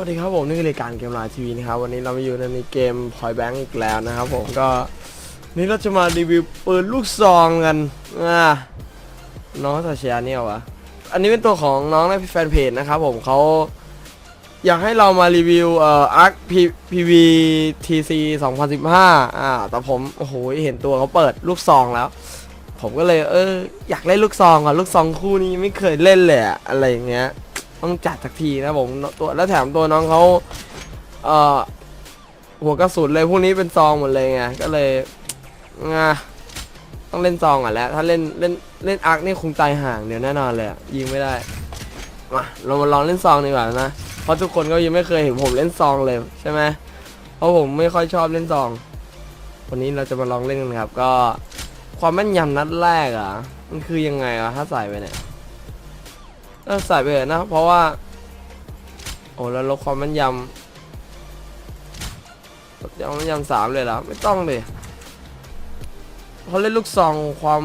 วัสดีครับผมนี่คือรายการเกมไลน์ทีวีนะครับวันนี้เรามาอยู่ในเกมพอยแบงก์อีกแล้วนะครับผมก็นี่เราจะมารีวิวปืนลูกซองกันอ่าน้องสาเชียเนี่ยวะอันนี้เป็นตัวของน้องในแฟนเพจนะครับผมเขาอยากให้เรามารีวิวเอ่ออาร์คพีพีวีทีซีสองพันสิบห้าอ่าแต่ผมโอ้โหเห็นตัวเขาเปิดลูกซองแล้ว ผมก็เลยเอออยากเล่นลูกซองอะลูกซองคู่นี้ไม่เคยเล่นเลยอะอะไรอย่างเงี้ย ต้องจัดสักทีนะผมตัวแล้วแถมตัวน้องเขาเอ่อหัวกระสุนเลยพวกนี้เป็นซองหมดเลยไงก็เลยงาต้องเล่นซองอะแล้วถ้าเล่นเล่นเล่นอาร์คนี่คงตายห่างเดี๋ยวแน่นอนเลยยิงไม่ได้มาเรามาลองเล่นซองดีกว่านะเพราะทุกคนก็ยังไม่เคยเห็นผมเล่นซองเลยใช่ไหมเพราะผมไม่ค่อยชอบเล่นซอง วันนี้เราจะมาลองเล่นกันครับ ก็ความแม่นยำนัดแรกอะมันคือยังไงอะถ้าใส่ไปเนี่ย เออใส่ไปเถอะนะ เพราะว่า โอ้แล้วลดความแม่นยำลดความแม่นยำสามเลยเหรอไม่ต้องเลยเขาเล่นลูกซองความ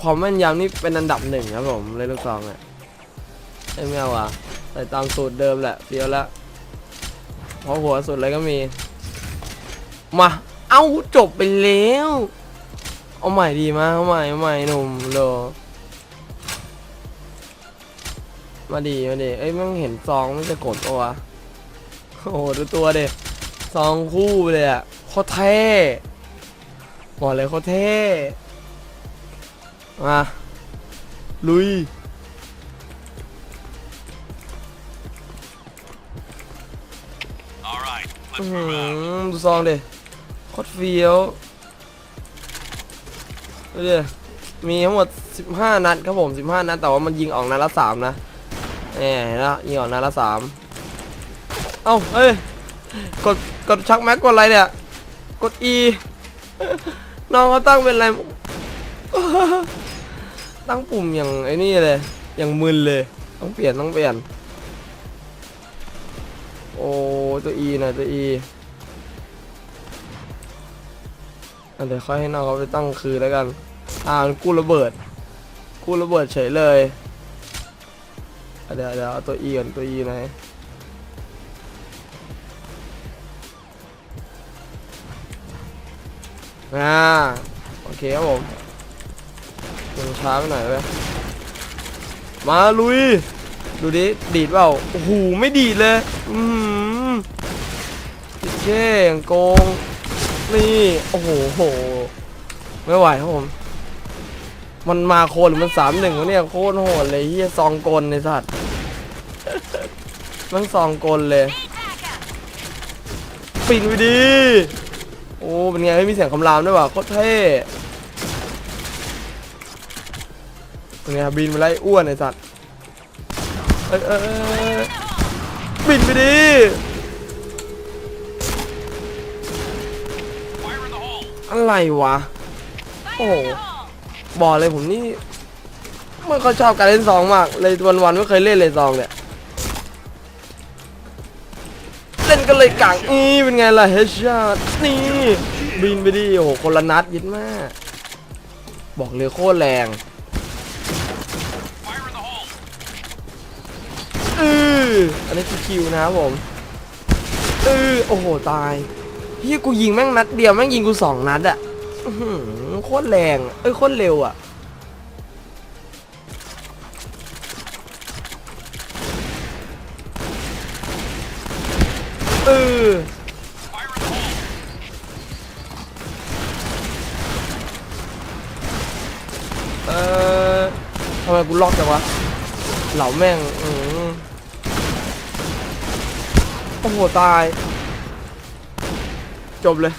ความแม่นยำนี่เป็นอันดับหนึ่งครับผมเล่นลูกซองอะเอ้ยไม่เอาอะใส่ตามสูตรเดิมแหละเฟียวละเพราะหัวสุดเลยก็มี มา เอาจบไปแล้ว เอาใหม่ดีมากเอาใหม่เอาใหม่หนุ่มโล มาดีมาดีเอ้ยมันเห็นซองมันจะกดปะวะโอ้โหดูตัวเด็ซองคู่เลยอะโคตรเท่บอกเลยโคตรเท่มาลุย All right, อื้อ let's หื move out. อดูซองดิโคตรเฟี้ยวดูดิมีทั้งหมด 15 นัดครับผม 15 นัด แต่ว่ามันยิงออกนัดละ 3 นะแหม เห็นแล้วยิงออกนัดละ3เอ้าเฮ้ยกดกดชักแม็กกดอะไรเนี่ย กด E น้องเขาตั้งเป็นอะไร ตั้งปุ่มอย่างไอ้นี่เลย อย่างมึนเลย ต้องเปลี่ยนต้องเปลี่ยน โอ้ตัว E หน่อยตัว E อะเดี๋ยวค่อยให้น้องเขาไปตั้งคืนแล้วกัน อ่ากู้ระเบิดกู้ระเบิดเฉยเลย เดี๋ยวเดี๋ยวเอาตัว E ก่อนตัว E ไหนอ่าโอเคครับผมยังช้าไปหน่อยเว้ยมาลุย ดูดิ ดีดเปล่าโอ้โหไม่ดีดเลย อืมเช่ยังโกง นี่ โอ้โหโห ไม่ไหวครับผม มันมาโคนหรือมันสามหนึ่งวะเนี่ยโคตรโหดเลยเฮียซองกลในสัตว์มันซองกลเลยปิดไปดีโอ้เป็นไงไม่มีเสียงคำรามด้วยว่ะโคตรเท่เป็นไงบินไปไล่อ้วนไอสัตว์เออเออบินไปดีอะไรวะโอ้ บอกเลยผมนี่ไม่ค่อยชอบการเล่นซองมาก เลยวันๆไม่เคยเล่นเลยซองเนี่ยเล่นกันเลยกังนี่เป็นไงล่ะเฮชช็อตนี่บินไปดิโอ้โหคนละนัดยิดมากบอกเลยโคตรแรงอืออันนี้คือคิวนะครับผมอือโอ้โหตายเฮียกูยิงแม่งนัดเดียวแม่งยิงกูสองนัดอะ โคตรแรง เอ้ยโคตรเร็วอะเออเออทำไมกูล็อกจังวะ เหล่าแม่ง อือโอ้โห ตาย จบเลย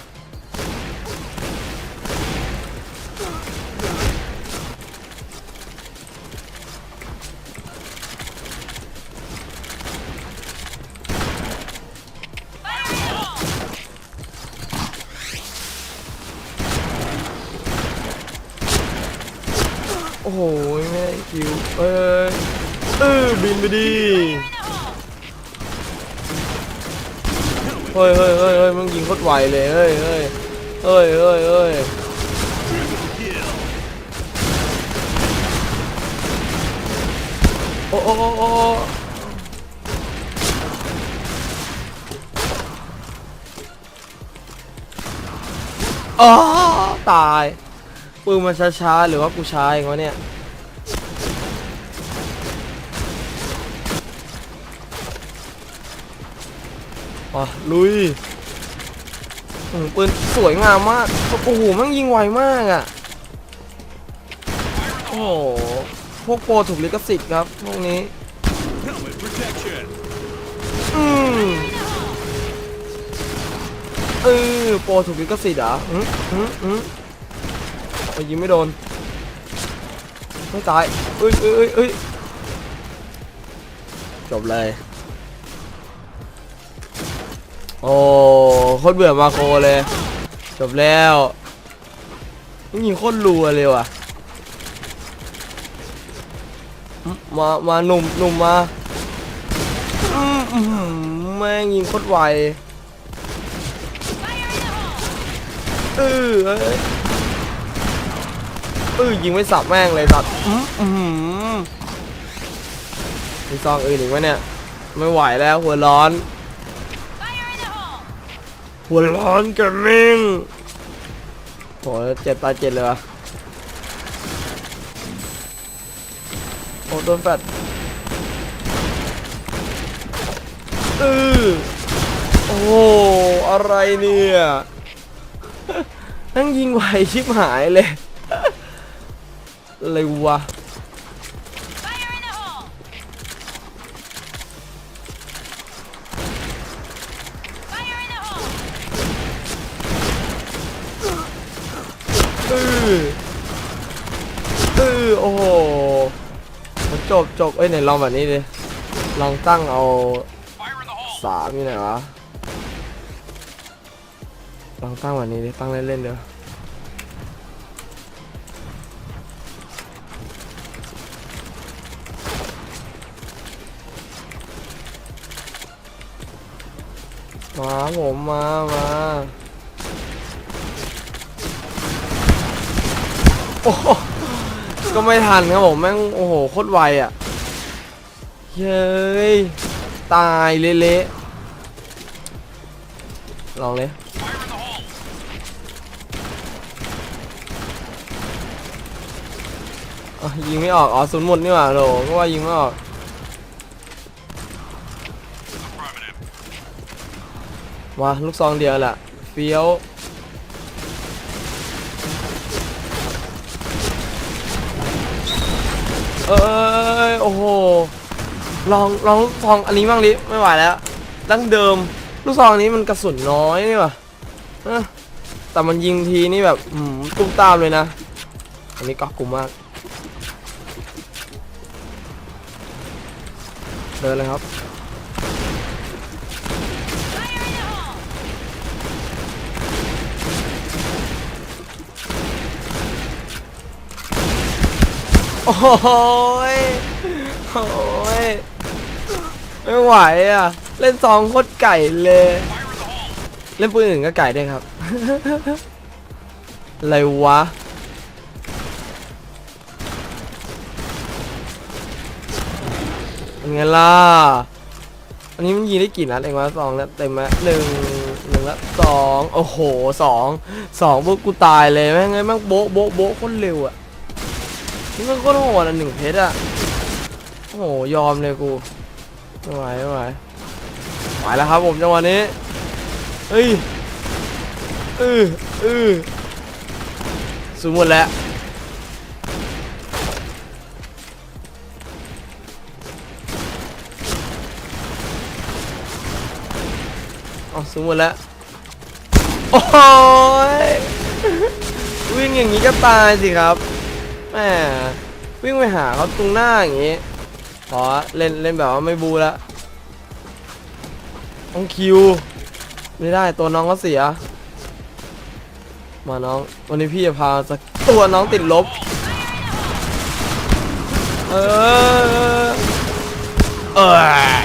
โอ้โหแม่คิวเอ้ยเออบินไปดีเฮ้ยเฮ้ยเฮ้ยเฮ้ยมึงยิงโคตรไวเลยเฮ้ยเฮ้ยเฮ้ยเฮ้ยเฮ้โอ้โอ้โอ้อ๋ตาย ปืนมันช้าๆหรือว่ากูช้าเองวะเนี่ยอะลุยปืนสวยงามมากโอ้โหแมันยิงไวมากอะโอ้โหพวกโปรถูกลิขสิทธิ์ครับพวกนี้อืมเออโปรถูกลิขสิทธิ์เหรออืมอืมอืม โอ้ยยิงไม่โดนไม่ตายเอ้ยเอ้ยเอ้ยอยจบเลย โอ้โคตรเบื่อมาโคเลย จบแล้วนี่ยิงโคตรรัวเลยว่ะ มา มาหนุ่มหนุ่มมาแม่งยิงโคตรไวเออ เอ้ยเออยิงไม่สับแม่งเลยสัตว์อืมอื้อหือมีซองอื่นอีกไหมเนี่ย ไม่ไหวแล้วหัวร้อน หัวร้อนกันมิ่งโหเจ็บตายเจ็ดเลยวะโอ้โดนแฟดเออโอ้โหอะไรเนี่ยนั่งยิงไหวชิบหายเลย อะไรวะเออเออโอ้โหจบจบเอ้ยไหนลองแบบนี้ดิลองตั้งเอาสามอยู่ไหนวะลองตั้งแบบนี้ดิตั้งเล่นๆเดี๋ยว มาผมมามาโอ้โหก็ไม่ทันครับผมแม่งโอ้โหโคตรไวอะเย้ยตายเละๆลองเลยยิงไม่ออกอ๋อศูนย์หมดนี่หว่าโหลก็ว่ายิงไม่ออก มาลูกซองเดียวแหละเฟี้ยวเอ้ยโอ้โหลองลองลูกซองอันนี้บ้างดิไม่ไหวแล้วดั้งเดิมลูกซองนี้มันกระสุนน้อยนี่ว่ะแต่มันยิงทีนี่แบบตุ้มตามเลยนะ อันนี้ก็กลุ่มมากเดินเลยครับ โอ้ยโอ้ยไม่ไหวอะ เล่นซองโคตรไก่เลย เล่นปืนอื่นก็ไก่ได้ครับ อะไรวะ เป็นไงล่ะ อันนี้มันยิงได้กี่นัดเองวะสองนัดเต็มไหมหนึ่งหนึ่งละสองโอ้โหสองสองพวกกูตายเลยแม่งไงแม่งโบ๊ะโบ๊ะโบ๊ะคตรเร็วอะ นี่มันโคตรโหดอะหนึ่งเพชรอะโอ้โหยอมเลยกูไม่ไหวไม่ไหวไหวแล้วครับผมจังหวะนี้เฮ้ยเออเออสูงหมดแล้วอ๋อสูงหมดแล้วโอ้ยวิ่งอย่างนี้ก็ตายสิครับ แหมวิ่งไปหาเขาตรงหน้าอย่างนี้ขอเล่นเล่นแบบว่าไม่บูละต้องคิว ไม่ได้ตัวน้องก็เสีย มาน้อง วันนี้พี่จะพาสักตัวน้องติดลบ เออเออ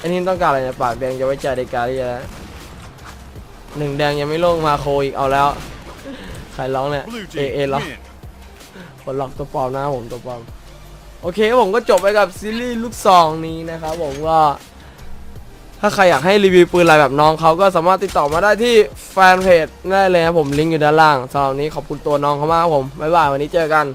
อันนี้ต้องการอะไรเนี่ยปากแดงจะไว้ใจในกการที่จะ หนึ่งแดงยังไม่ลงมาโคอีกเอาแล้ว ใครร้องเนี่ย Blue เอ team เอล็อก win. คนล็อกตัวปลอมนะผมตัวปลอม โอเคครับผมก็จบไปกับซีรีส์ลูกซองนี้นะครับผมก็ถ้าใครอยากให้รีวิวปืนอะไรแบบน้องเขาก็สามารถติดต่อมาได้ที่แฟนเพจได้เลยครับผมลิงก์อยู่ด้านล่างสำหรับวันนี้ขอบคุณตัวน้องเขามากครับผมบ๊ายบายวันนี้เจอกัน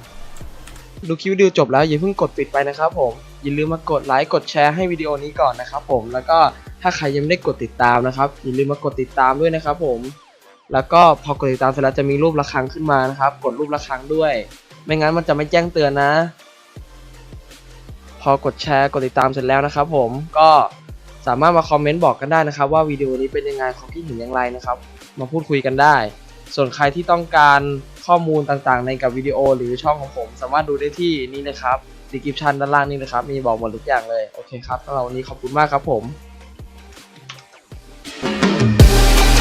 ดูคลิปวิดีโอจบแล้วอย่าเพิ่งกดปิดไปนะครับผมอย่าลืมมากดไลค์กดแชร์ให้วิดีโอนี้ก่อนนะครับผมแล้วก็ ถ้าใครยังไม่ได้กดติดตามนะครับอย่าลืมมากดติดตามด้วยนะครับผม แล้วก็พอกดติดตามเสร็จแล้วจะมีรูประฆังขึ้นมานะครับ กดรูประฆังด้วย ไม่งั้นมันจะไม่แจ้งเตือนนะ พอกดแชร์กดติดตามเสร็จแล้วนะครับ ผมก็สามารถมาคอมเมนต์บอกกันได้นะครับ ว่าวิดีโอนี้เป็นยังไงความคิดเห็นอย่างไรนะครับ มาพูดคุยกันได้ ส่วนใครที่ต้องการข้อมูลต่างๆ ในกับวิดีโอหรือช่องของผม สามารถดูได้ที่นี่นะครับดีคริปชันด้านล่างนี่นะครับ มีบอกหมดทุกอย่างเลย โอเคครับสำหรับวันนี้ขอบคุณมากครับผม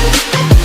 Thank you.